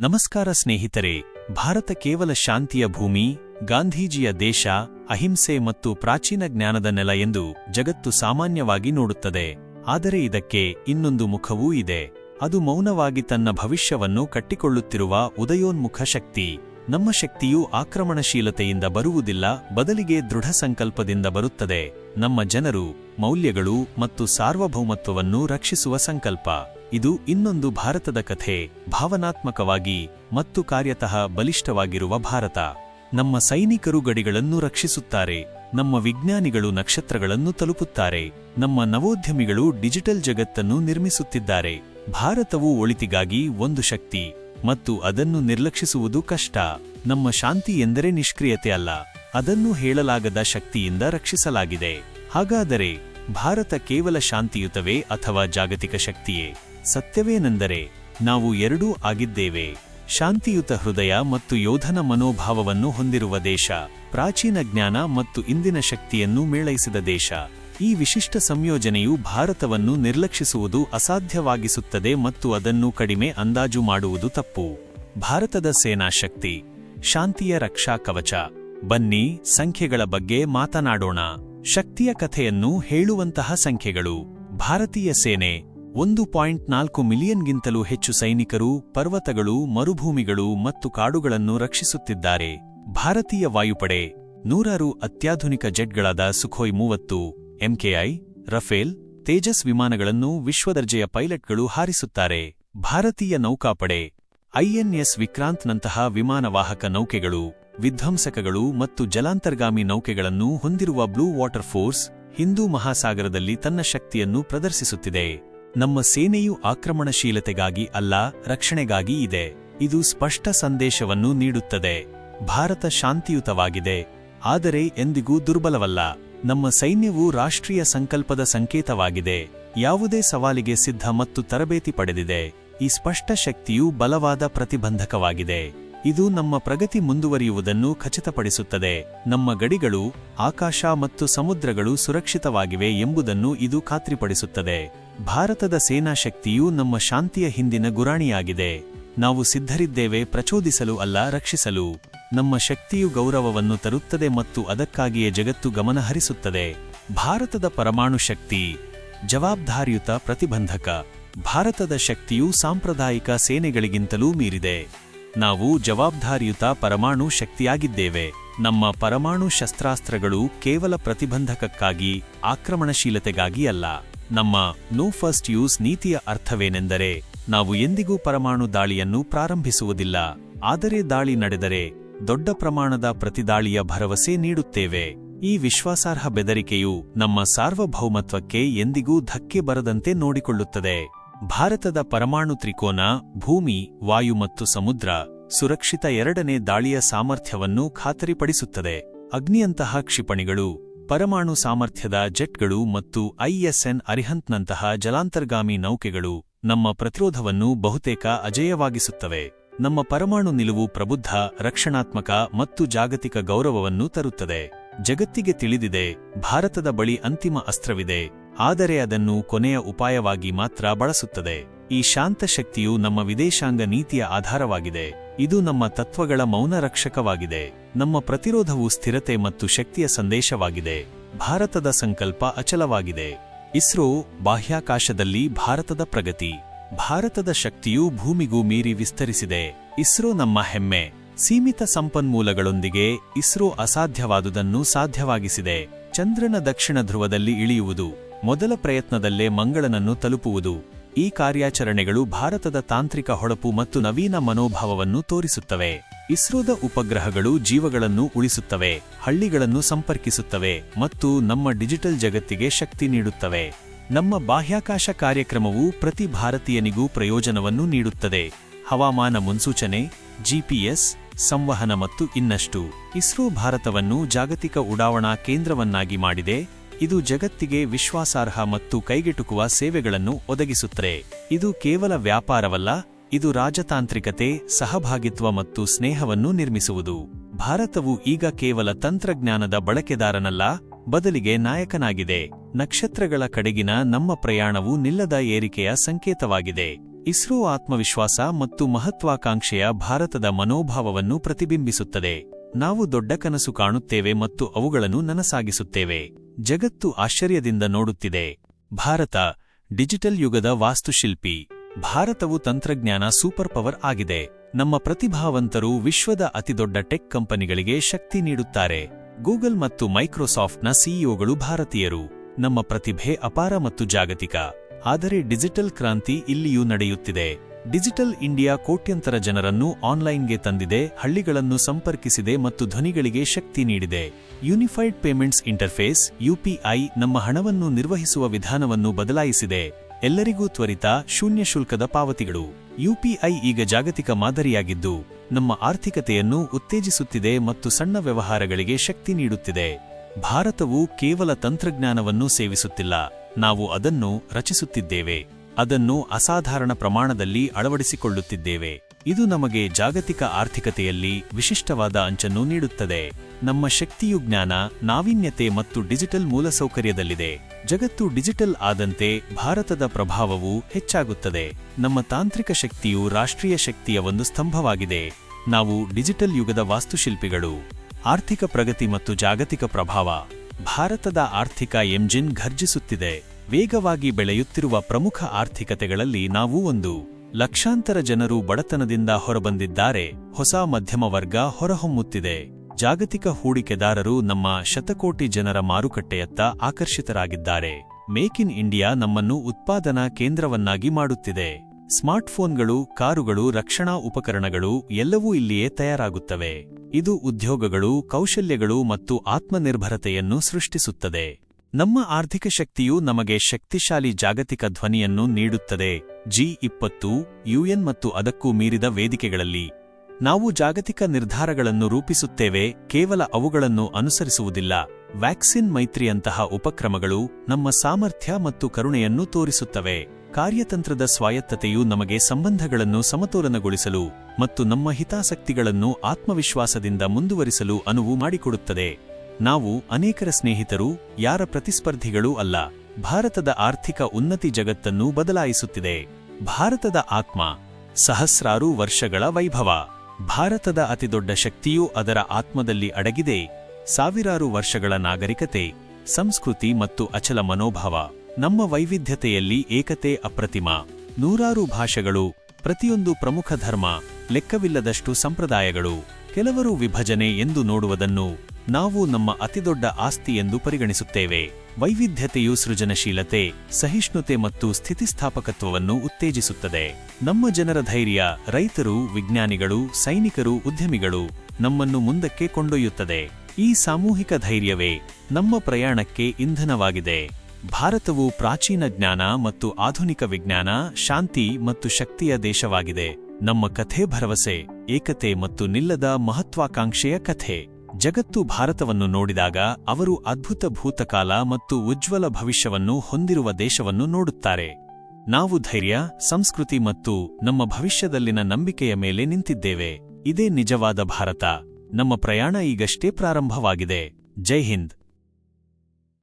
ನಮಸ್ಕಾರ ಸ್ನೇಹಿತರೆ, ಭಾರತ ಕೇವಲ ಶಾಂತಿಯ ಭೂಮಿ, ಗಾಂಧೀಜಿಯ ದೇಶ, ಅಹಿಂಸೆ ಮತ್ತು ಪ್ರಾಚೀನ ಜ್ಞಾನದ ನೆಲ ಎಂದು ಜಗತ್ತು ಸಾಮಾನ್ಯವಾಗಿ ನೋಡುತ್ತದೆ. ಆದರೆ ಇದಕ್ಕೆ ಇನ್ನೊಂದು ಮುಖವೂ ಇದೆ. ಅದು ಮೌನವಾಗಿ ತನ್ನ ಭವಿಷ್ಯವನ್ನು ಕಟ್ಟಿಕೊಳ್ಳುತ್ತಿರುವ ಉದಯೋನ್ಮುಖ ಶಕ್ತಿ. ನಮ್ಮ ಶಕ್ತಿಯು ಆಕ್ರಮಣಶೀಲತೆಯಿಂದ ಬರುವುದಿಲ್ಲ, ಬದಲಿಗೆ ದೃಢ ಸಂಕಲ್ಪದಿಂದ ಬರುತ್ತದೆ. ನಮ್ಮ ಜನರು ಮೌಲ್ಯಗಳು ಮತ್ತು ಸಾರ್ವಭೌಮತ್ವವನ್ನು ರಕ್ಷಿಸುವ ಸಂಕಲ್ಪ. ಇದು ಇನ್ನೊಂದು ಭಾರತದ ಕಥೆ, ಭಾವನಾತ್ಮಕವಾಗಿ ಮತ್ತು ಕಾರ್ಯತಃ ಬಲಿಷ್ಠವಾಗಿರುವ ಭಾರತ. ನಮ್ಮ ಸೈನಿಕರು ಗಡಿಗಳನ್ನು ರಕ್ಷಿಸುತ್ತಾರೆ, ನಮ್ಮ ವಿಜ್ಞಾನಿಗಳು ನಕ್ಷತ್ರಗಳನ್ನು ತಲುಪುತ್ತಾರೆ, ನಮ್ಮ ನವೋದ್ಯಮಿಗಳು ಡಿಜಿಟಲ್ ಜಗತ್ತನ್ನು ನಿರ್ಮಿಸುತ್ತಿದ್ದಾರೆ. ಭಾರತವು ಒಳಿತಿಗಾಗಿ ಒಂದು ಶಕ್ತಿ ಮತ್ತು ಅದನ್ನು ನಿರ್ಲಕ್ಷಿಸುವುದು ಕಷ್ಟ. ನಮ್ಮ ಶಾಂತಿ ಎಂದರೆ ನಿಷ್ಕ್ರಿಯತೆ ಅಲ್ಲ. ಅದನ್ನು ಹೇಳಲಾಗದ ಶಕ್ತಿಯಿಂದ ರಕ್ಷಿಸಲಾಗಿದೆ. ಹಾಗಾದರೆ, ಭಾರತ ಕೇವಲ ಶಾಂತಿಯುತವೇ ಅಥವಾ ಜಾಗತಿಕ ಶಕ್ತಿಯೇ? ಸತ್ಯವೇನೆಂದರೆ, ನಾವು ಎರಡೂ ಆಗಿದ್ದೇವೆ. ಶಾಂತಿಯುತ ಹೃದಯ ಮತ್ತು ಯೋಧನ ಮನೋಭಾವವನ್ನು ಹೊಂದಿರುವ ದೇಶ, ಪ್ರಾಚೀನ ಜ್ಞಾನ ಮತ್ತು ಇಂದಿನ ಶಕ್ತಿಯನ್ನು ಮೇಳೈಸಿದ ದೇಶ. ಈ ವಿಶಿಷ್ಟ ಸಂಯೋಜನೆಯು ಭಾರತವನ್ನು ನಿರ್ಲಕ್ಷಿಸುವುದು ಅಸಾಧ್ಯವಾಗಿಸುತ್ತದೆ ಮತ್ತು ಅದನ್ನು ಕಡಿಮೆ ಅಂದಾಜು ಮಾಡುವುದು ತಪ್ಪು. ಭಾರತದ ಸೇನಾ ಶಕ್ತಿ, ಶಾಂತಿಯ ರಕ್ಷಾ ಕವಚ. ಬನ್ನಿ, ಸಂಖ್ಯೆಗಳ ಬಗ್ಗೆ ಮಾತನಾಡೋಣ. ಶಕ್ತಿಯ ಕಥೆಯನ್ನು ಹೇಳುವಂತಹ ಸಂಖ್ಯೆಗಳು. ಭಾರತೀಯ ಸೇನೆ, ಒಂದು ಪಾಯಿಂಟ್ ನಾಲ್ಕು ಮಿಲಿಯನ್ಗಿಂತಲೂ ಹೆಚ್ಚು ಸೈನಿಕರು, ಪರ್ವತಗಳು, ಮರುಭೂಮಿಗಳು ಮತ್ತು ಕಾಡುಗಳನ್ನು ರಕ್ಷಿಸುತ್ತಿದ್ದಾರೆ. ಭಾರತೀಯ ವಾಯುಪಡೆ, ನೂರಾರು ಅತ್ಯಾಧುನಿಕ ಜೆಟ್ಗಳಾದ ಸುಖೋಯ್ ಮೂವತ್ತು, ಎಂಕೆಐ, ರಫೇಲ್, ತೇಜಸ್ ವಿಮಾನಗಳನ್ನು ವಿಶ್ವದರ್ಜೆಯ ಪೈಲಟ್ಗಳು ಹಾರಿಸುತ್ತಾರೆ. ಭಾರತೀಯ ನೌಕಾಪಡೆ ಐಎನ್ಎಸ್ ವಿಕ್ರಾಂತ್ನಂತಹ ವಿಮಾನವಾಹಕ ನೌಕೆಗಳು. ವಿಧ್ವಂಸಕಗಳು ಮತ್ತು ಜಲಾಂತರ್ಗಾಮಿ ನೌಕೆಗಳನ್ನು ಹೊಂದಿರುವ ಬ್ಲೂ ವಾಟರ್ ಫೋರ್ಸ್ ಹಿಂದೂ ಮಹಾಸಾಗರದಲ್ಲಿ ತನ್ನ ಶಕ್ತಿಯನ್ನು ಪ್ರದರ್ಶಿಸುತ್ತಿದೆ. ನಮ್ಮ ಸೇನೆಯು ಆಕ್ರಮಣಶೀಲತೆಗಾಗಿ ಅಲ್ಲ, ರಕ್ಷಣೆಗಾಗಿ ಇದೆ. ಇದು ಸ್ಪಷ್ಟ ಸಂದೇಶವನ್ನು ನೀಡುತ್ತದೆ. ಭಾರತ ಶಾಂತಿಯುತವಾಗಿದೆ. ಆದರೆ ಎಂದಿಗೂ ದುರ್ಬಲವಲ್ಲ. ನಮ್ಮ ಸೈನ್ಯವು ರಾಷ್ಟ್ರೀಯ ಸಂಕಲ್ಪದ ಸಂಕೇತವಾಗಿದೆ. ಯಾವುದೇ ಸವಾಲಿಗೆ ಸಿದ್ಧ ಮತ್ತು ತರಬೇತಿ ಪಡೆದಿದೆ. ಈ ಸ್ಪಷ್ಟ ಶಕ್ತಿಯು ಬಲವಾದ ಪ್ರತಿಬಂಧಕವಾಗಿದೆ. ಇದು ನಮ್ಮ ಪ್ರಗತಿ ಮುಂದುವರಿಯುವುದನ್ನು ಖಚಿತಪಡಿಸುತ್ತದೆ. ನಮ್ಮ ಗಡಿಗಳು, ಆಕಾಶ ಮತ್ತು ಸಮುದ್ರಗಳು ಸುರಕ್ಷಿತವಾಗಿವೆ ಎಂಬುದನ್ನು ಇದು ಖಾತ್ರಿಪಡಿಸುತ್ತದೆ. ಭಾರತದ ಸೇನಾ ಶಕ್ತಿಯು ನಮ್ಮ ಶಾಂತಿಯ ಹಿಂದಿನ ಗುರಾಣಿಯಾಗಿದೆ. ನಾವು ಸಿದ್ಧರಿದ್ದೇವೆ ಪ್ರಚೋದಿಸಲು ಅಲ್ಲ, ರಕ್ಷಿಸಲು. ನಮ್ಮ ಶಕ್ತಿಯು ಗೌರವವನ್ನು ತರುತ್ತದೆ ಮತ್ತು ಅದಕ್ಕಾಗಿಯೇ ಜಗತ್ತು ಗಮನಹರಿಸುತ್ತದೆ. ಭಾರತದ ಪರಮಾಣು ಶಕ್ತಿ, ಜವಾಬ್ದಾರಿಯುತ ಪ್ರತಿಬಂಧಕ. ಭಾರತದ ಶಕ್ತಿಯು ಸಾಂಪ್ರದಾಯಿಕ ಸೇನೆಗಳಿಗಿಂತಲೂ ಮೀರಿದೆ. ನಾವು ಜವಾಬ್ದಾರಿಯುತ ಪರಮಾಣು ಶಕ್ತಿಯಾಗಿದ್ದೇವೆ. ನಮ್ಮ ಪರಮಾಣು ಶಸ್ತ್ರಾಸ್ತ್ರಗಳು ಕೇವಲ ಪ್ರತಿಬಂಧಕಕ್ಕಾಗಿ, ಆಕ್ರಮಣಶೀಲತೆಗಾಗಿ ಅಲ್ಲ. ನಮ್ಮ ನೋ ಫಸ್ಟ್ ಯೂಸ್ ನೀತಿಯ ಅರ್ಥವೇನೆಂದರೆ, ನಾವು ಎಂದಿಗೂ ಪರಮಾಣು ದಾಳಿಯನ್ನು ಪ್ರಾರಂಭಿಸುವುದಿಲ್ಲ. ಆದರೆ ದಾಳಿ ನಡೆದರೆ, ದೊಡ್ಡ ಪ್ರಮಾಣದ ಪ್ರತಿದಾಳಿಯ ಭರವಸೆ ನೀಡುತ್ತೇವೆ. ಈ ವಿಶ್ವಾಸಾರ್ಹ ಬೆದರಿಕೆಯು ನಮ್ಮ ಸಾರ್ವಭೌಮತ್ವಕ್ಕೆ ಎಂದಿಗೂ ಧಕ್ಕೆ ಬರದಂತೆ ನೋಡಿಕೊಳ್ಳುತ್ತದೆ. ಭಾರತದ ಪರಮಾಣು ತ್ರಿಕೋನ, ಭೂಮಿ, ವಾಯು ಮತ್ತು ಸಮುದ್ರ ಸುರಕ್ಷಿತ ಎರಡನೇ ದಾಳಿಯ ಸಾಮರ್ಥ್ಯವನ್ನು ಖಾತರಿಪಡಿಸುತ್ತದೆ. ಅಗ್ನಿಯಂತಹ ಕ್ಷಿಪಣಿಗಳು, ಪರಮಾಣು ಸಾಮರ್ಥ್ಯದ ಜೆಟ್ಗಳು ಮತ್ತು ಐಎಸ್ಎನ್ ಅರಿಹಂತ್ನಂತಹ ಜಲಾಂತರ್ಗಾಮಿ ನೌಕೆಗಳು ನಮ್ಮ ಪ್ರತಿರೋಧವನ್ನು ಬಹುತೇಕ ಅಜೇಯವಾಗಿಸುತ್ತವೆ. ನಮ್ಮ ಪರಮಾಣು ನಿಲುವು ಪ್ರಬುದ್ಧ, ರಕ್ಷಣಾತ್ಮಕ ಮತ್ತು ಜಾಗತಿಕ ಗೌರವವನ್ನು ತರುತ್ತದೆ. ಜಗತ್ತಿಗೆ ತಿಳಿದಿದೆ, ಭಾರತದ ಬಳಿ ಅಂತಿಮ ಅಸ್ತ್ರವಿದೆ. ಆದರೆ ಅದನ್ನು ಕೊನೆಯ ಉಪಾಯವಾಗಿ ಮಾತ್ರ ಬಳಸುತ್ತದೆ. ಈ ಶಾಂತ ಶಕ್ತಿಯು ನಮ್ಮ ವಿದೇಶಾಂಗ ನೀತಿಯ ಆಧಾರವಾಗಿದೆ. ಇದು ನಮ್ಮ ತತ್ವಗಳ ಮೌನ ರಕ್ಷಕವಾಗಿದೆ ನಮ್ಮ ಪ್ರತಿರೋಧವು ಸ್ಥಿರತೆ ಮತ್ತು ಶಕ್ತಿಯ ಸಂದೇಶವಾಗಿದೆ. ಭಾರತದ ಸಂಕಲ್ಪ ಅಚಲವಾಗಿದೆ. ಇಸ್ರೋ ಬಾಹ್ಯಾಕಾಶದಲ್ಲಿ ಭಾರತದ ಪ್ರಗತಿ. ಭಾರತದ ಶಕ್ತಿಯು ಭೂಮಿಗೂ ಮೀರಿ ವಿಸ್ತರಿಸಿದೆ. ಇಸ್ರೋ ನಮ್ಮ ಹೆಮ್ಮೆ. ಸೀಮಿತ ಸಂಪನ್ಮೂಲಗಳೊಂದಿಗೆ ಇಸ್ರೋ ಅಸಾಧ್ಯವಾದುದನ್ನು ಸಾಧ್ಯವಾಗಿಸಿದೆ. ಚಂದ್ರನ ದಕ್ಷಿಣ ಧ್ರುವದಲ್ಲಿ ಇಳಿಯುವುದು. ಮೊದಲ ಪ್ರಯತ್ನದಲ್ಲೇ ಮಂಗಳನನ್ನು ತಲುಪುವುದು. ಈ ಕಾರ್ಯಾಚರಣೆಗಳು ಭಾರತದ ತಾಂತ್ರಿಕ ಹೊಳಪು ಮತ್ತು ನವೀನ ಮನೋಭಾವವನ್ನು ತೋರಿಸುತ್ತವೆ. ಇಸ್ರೋದ ಉಪಗ್ರಹಗಳು ಜೀವಗಳನ್ನು ಉಳಿಸುತ್ತವೆ, ಹಳ್ಳಿಗಳನ್ನು ಸಂಪರ್ಕಿಸುತ್ತವೆ ಮತ್ತು ನಮ್ಮ ಡಿಜಿಟಲ್ ಜಗತ್ತಿಗೆ ಶಕ್ತಿ ನೀಡುತ್ತವೆ. ನಮ್ಮ ಬಾಹ್ಯಾಕಾಶ ಕಾರ್ಯಕ್ರಮವು ಪ್ರತಿ ಭಾರತೀಯನಿಗೂ ಪ್ರಯೋಜನವನ್ನು ನೀಡುತ್ತದೆ. ಹವಾಮಾನ ಮುನ್ಸೂಚನೆ, ಜಿಪಿಎಸ್, ಸಂವಹನ ಮತ್ತು ಇನ್ನಷ್ಟು. ಇಸ್ರೋ ಭಾರತವನ್ನು ಜಾಗತಿಕ ಉಡಾವಣಾ ಕೇಂದ್ರವನ್ನಾಗಿ ಮಾಡಿದೆ. ಇದು ಜಗತ್ತಿಗೆ ವಿಶ್ವಾಸಾರ್ಹ ಮತ್ತು ಕೈಗೆಟುಕುವ ಸೇವೆಗಳನ್ನು ಒದಗಿಸುತ್ತದೆ. ಇದು ಕೇವಲ ವ್ಯಾಪಾರವಲ್ಲ, ಇದು ರಾಜತಾಂತ್ರಿಕತೆ, ಸಹಭಾಗಿತ್ವ ಮತ್ತು ಸ್ನೇಹವನ್ನು ನಿರ್ಮಿಸುವುದು. ಭಾರತವು ಈಗ ಕೇವಲ ತಂತ್ರಜ್ಞಾನದ ಬಳಕೆದಾರನಲ್ಲ, ಬದಲಿಗೆ ನಾಯಕನಾಗಿದೆ. ನಕ್ಷತ್ರಗಳ ಕಡೆಗಿನ ನಮ್ಮ ಪ್ರಯಾಣವು ನಿಲ್ಲದ ಏರಿಕೆಯ ಸಂಕೇತವಾಗಿದೆ. ಇಸ್ರೋ ಆತ್ಮವಿಶ್ವಾಸ ಮತ್ತು ಮಹತ್ವಾಕಾಂಕ್ಷೆಯ ಭಾರತದ ಮನೋಭಾವವನ್ನು ಪ್ರತಿಬಿಂಬಿಸುತ್ತದೆ. ನಾವು ದೊಡ್ಡ ಕನಸು ಕಾಣುತ್ತೇವೆ ಮತ್ತು ಅವುಗಳನ್ನು ನನಸಾಗಿಸುತ್ತೇವೆ. ಜಗತ್ತು ಆಶ್ಚರ್ಯದಿಂದ ನೋಡುತ್ತಿದೆ. ಭಾರತ, ಡಿಜಿಟಲ್ ಯುಗದ ವಾಸ್ತುಶಿಲ್ಪಿ. ಭಾರತವು ತಂತ್ರಜ್ಞಾನ ಸೂಪರ್ ಪವರ್ ಆಗಿದೆ. ನಮ್ಮ ಪ್ರತಿಭಾವಂತರು ವಿಶ್ವದ ಅತಿದೊಡ್ಡ ಟೆಕ್ ಕಂಪನಿಗಳಿಗೆ ಶಕ್ತಿ ನೀಡುತ್ತಾರೆ. ಗೂಗಲ್ ಮತ್ತು ಮೈಕ್ರೋಸಾಫ್ಟ್ನ ಸಿಇಒಗಳು ಭಾರತೀಯರು. ನಮ್ಮ ಪ್ರತಿಭೆ ಅಪಾರ ಮತ್ತು ಜಾಗತಿಕ. ಆದರೆ ಡಿಜಿಟಲ್ ಕ್ರಾಂತಿ ಇಲ್ಲಿಯೂ ನಡೆಯುತ್ತಿದೆ. ಡಿಜಿಟಲ್ ಇಂಡಿಯಾ ಕೋಟ್ಯಂತರ ಜನರನ್ನು ಆನ್ಲೈನ್ಗೆ ತಂದಿದೆ, ಹಳ್ಳಿಗಳನ್ನು ಸಂಪರ್ಕಿಸಿದೆ ಮತ್ತು ಧ್ವನಿಗಳಿಗೆ ಶಕ್ತಿ ನೀಡಿದೆ. ಯೂನಿಫೈಡ್ ಪೇಮೆಂಟ್ಸ್ ಇಂಟರ್ಫೇಸ್, ಯುಪಿಐ ನಮ್ಮ ಹಣವನ್ನು ನಿರ್ವಹಿಸುವ ವಿಧಾನವನ್ನು ಬದಲಾಯಿಸಿದೆ. ಎಲ್ಲರಿಗೂ ತ್ವರಿತ, ಶೂನ್ಯ ಶುಲ್ಕದ ಪಾವತಿಗಳು. ಯುಪಿಐ ಈಗ ಜಾಗತಿಕ ಮಾದರಿಯಾಗಿದ್ದು, ನಮ್ಮ ಆರ್ಥಿಕತೆಯನ್ನು ಉತ್ತೇಜಿಸುತ್ತಿದೆ ಮತ್ತು ಸಣ್ಣ ವ್ಯವಹಾರಗಳಿಗೆ ಶಕ್ತಿ ನೀಡುತ್ತಿದೆ. ಭಾರತವು ಕೇವಲ ತಂತ್ರಜ್ಞಾನವನ್ನು ಸೇವಿಸುತ್ತಿಲ್ಲ, ನಾವು ಅದನ್ನು ರಚಿಸುತ್ತಿದ್ದೇವೆ. ಅದನ್ನು ಅಸಾಧಾರಣ ಪ್ರಮಾಣದಲ್ಲಿ ಅಳವಡಿಸಿಕೊಳ್ಳುತ್ತಿದ್ದೇವೆ. ಇದು ನಮಗೆ ಜಾಗತಿಕ ಆರ್ಥಿಕತೆಯಲ್ಲಿ ವಿಶಿಷ್ಟವಾದ ಅಂಚನ್ನು ನೀಡುತ್ತದೆ. ನಮ್ಮ ಶಕ್ತಿಯು ಜ್ಞಾನ, ನಾವೀನ್ಯತೆ ಮತ್ತು ಡಿಜಿಟಲ್ ಮೂಲಸೌಕರ್ಯದಲ್ಲಿದೆ. ಜಗತ್ತು ಡಿಜಿಟಲ್ ಆದಂತೆ ಭಾರತದ ಪ್ರಭಾವವು ಹೆಚ್ಚಾಗುತ್ತದೆ. ನಮ್ಮ ತಾಂತ್ರಿಕ ಶಕ್ತಿಯು ರಾಷ್ಟ್ರೀಯ ಶಕ್ತಿಯ ಒಂದು ಸ್ತಂಭವಾಗಿದೆ. ನಾವು ಡಿಜಿಟಲ್ ಯುಗದ ವಾಸ್ತುಶಿಲ್ಪಿಗಳು. ಆರ್ಥಿಕ ಪ್ರಗತಿ ಮತ್ತು ಜಾಗತಿಕ ಪ್ರಭಾವ. ಭಾರತದ ಆರ್ಥಿಕ ಎಂಜಿನ್ ಘರ್ಜಿಸುತ್ತಿದೆ. ವೇಗವಾಗಿ ಬೆಳೆಯುತ್ತಿರುವ ಪ್ರಮುಖ ಆರ್ಥಿಕತೆಗಳಲ್ಲಿ ನಾವು ಒಂದು. ಲಕ್ಷಾಂತರ ಜನರು ಬಡತನದಿಂದ ಹೊರಬಂದಿದ್ದಾರೆ, ಹೊಸ ಮಧ್ಯಮ ವರ್ಗ ಹೊರಹೊಮ್ಮುತ್ತಿದೆ. ಜಾಗತಿಕ ಹೂಡಿಕೆದಾರರು ನಮ್ಮ ಶತಕೋಟಿ ಜನರ ಮಾರುಕಟ್ಟೆಯತ್ತ ಆಕರ್ಷಿತರಾಗಿದ್ದಾರೆ. ಮೇಕ್ ಇನ್ ಇಂಡಿಯಾ ನಮ್ಮನ್ನು ಉತ್ಪಾದನಾ ಕೇಂದ್ರವನ್ನಾಗಿ ಮಾಡುತ್ತಿದೆ. ಸ್ಮಾರ್ಟ್ಫೋನ್ಗಳು, ಕಾರುಗಳು, ರಕ್ಷಣಾ ಉಪಕರಣಗಳು ಎಲ್ಲವೂ ಇಲ್ಲಿಯೇ ತಯಾರಾಗುತ್ತವೆ. ಇದು ಉದ್ಯೋಗಗಳು, ಕೌಶಲ್ಯಗಳು ಮತ್ತು ಆತ್ಮನಿರ್ಭರತೆಯನ್ನು ಸೃಷ್ಟಿಸುತ್ತದೆ. ನಮ್ಮ ಆರ್ಥಿಕ ಶಕ್ತಿಯು ನಮಗೆ ಶಕ್ತಿಶಾಲಿ ಜಾಗತಿಕ ಧ್ವನಿಯನ್ನು ನೀಡುತ್ತದೆ. ಜಿ ಇಪ್ಪತ್ತು, ಯುಎನ್ ಮತ್ತು ಅದಕ್ಕೂ ಮೀರಿದ ವೇದಿಕೆಗಳಲ್ಲಿ ನಾವು ಜಾಗತಿಕ ನಿರ್ಧಾರಗಳನ್ನು ರೂಪಿಸುತ್ತೇವೆ. ಕೇವಲ ಅವುಗಳನ್ನು ಅನುಸರಿಸುವುದಿಲ್ಲ. ವ್ಯಾಕ್ಸಿನ್ ಮೈತ್ರಿಯಂತಹ ಉಪಕ್ರಮಗಳು ನಮ್ಮ ಸಾಮರ್ಥ್ಯ ಮತ್ತು ಕರುಣೆಯನ್ನು ತೋರಿಸುತ್ತವೆ. ಕಾರ್ಯತಂತ್ರದ ಸ್ವಾಯತ್ತತೆಯು ನಮಗೆ ಸಂಬಂಧಗಳನ್ನು ಸಮತೋಲನಗೊಳಿಸಲು ಮತ್ತು ನಮ್ಮ ಹಿತಾಸಕ್ತಿಗಳನ್ನು ಆತ್ಮವಿಶ್ವಾಸದಿಂದ ಮುಂದುವರಿಸಲು ಅನುವು ಮಾಡಿಕೊಡುತ್ತದೆ. ನಾವು ಅನೇಕರ ಸ್ನೇಹಿತರು, ಯಾರ ಪ್ರತಿಸ್ಪರ್ಧಿಗಳೂ ಅಲ್ಲ, ಭಾರತದ ಆರ್ಥಿಕ ಉನ್ನತಿ ಜಗತ್ತನ್ನು ಬದಲಾಯಿಸುತ್ತಿದೆ. ಭಾರತದ ಆತ್ಮ, ಸಹಸ್ರಾರು ವರ್ಷಗಳ ವೈಭವ. ಭಾರತದ ಅತಿದೊಡ್ಡ ಶಕ್ತಿಯೂ ಅದರ ಆತ್ಮದಲ್ಲಿ ಅಡಗಿದೆ. ಸಾವಿರಾರು ವರ್ಷಗಳ ನಾಗರಿಕತೆ, ಸಂಸ್ಕೃತಿ ಮತ್ತು ಅಚಲ ಮನೋಭಾವ, ನಮ್ಮ ವೈವಿಧ್ಯತೆಯಲ್ಲಿ ಏಕತೆ ಅಪ್ರತಿಮ. ನೂರಾರು ಭಾಷೆಗಳು, ಪ್ರತಿಯೊಂದು ಪ್ರಮುಖ ಧರ್ಮ, ಲೆಕ್ಕವಿಲ್ಲದಷ್ಟು ಸಂಪ್ರದಾಯಗಳು, ಕೆಲವರು ವಿಭಜನೆ ಎಂದು ನೋಡುವುದನ್ನು ನಾವು ನಮ್ಮ ಅತಿದೊಡ್ಡ ಆಸ್ತಿ ಎಂದು ಪರಿಗಣಿಸುತ್ತೇವೆ. ವೈವಿಧ್ಯತೆಯು ಸೃಜನಶೀಲತೆ, ಸಹಿಷ್ಣುತೆ ಮತ್ತು ಸ್ಥಿತಿಸ್ಥಾಪಕತ್ವವನ್ನು ಉತ್ತೇಜಿಸುತ್ತದೆ. ನಮ್ಮ ಜನರ ಧೈರ್ಯ, ರೈತರು, ವಿಜ್ಞಾನಿಗಳು, ಸೈನಿಕರು, ಉದ್ಯಮಿಗಳು ನಮ್ಮನ್ನು ಮುಂದಕ್ಕೆ ಕೊಂಡೊಯ್ಯುತ್ತದೆ. ಈ ಸಾಮೂಹಿಕ ಧೈರ್ಯವೇ ನಮ್ಮ ಪ್ರಯಾಣಕ್ಕೆ ಇಂಧನವಾಗಿದೆ. ಭಾರತವು ಪ್ರಾಚೀನ ಜ್ಞಾನ ಮತ್ತು ಆಧುನಿಕ ವಿಜ್ಞಾನ, ಶಾಂತಿ ಮತ್ತು ಶಕ್ತಿಯ ದೇಶವಾಗಿದೆ. ನಮ್ಮ ಕಥೆ ಭರವಸೆ, ಏಕತೆ ಮತ್ತು ನಿಲ್ಲದ ಮಹತ್ವಾಕಾಂಕ್ಷೆಯ ಕಥೆ. ಜಗತ್ತು ಭಾರತವನ್ನು ನೋಡಿದಾಗ ಅವರು ಅದ್ಭುತ ಭೂತಕಾಲ ಮತ್ತು ಉಜ್ವಲ ಭವಿಷ್ಯವನ್ನು ಹೊಂದಿರುವ ದೇಶವನ್ನು ನೋಡುತ್ತಾರೆ. ನಾವು ಧೈರ್ಯ, ಸಂಸ್ಕೃತಿ ಮತ್ತು ನಮ್ಮ ಭವಿಷ್ಯದಲ್ಲಿನ ನಂಬಿಕೆಯ ಮೇಲೆ ನಿಂತಿದ್ದೇವೆ. ಇದೇ ನಿಜವಾದ ಭಾರತ. ನಮ್ಮ ಪ್ರಯಾಣ ಈಗಷ್ಟೇ ಪ್ರಾರಂಭವಾಗಿದೆ. ಜೈ ಹಿಂದ್.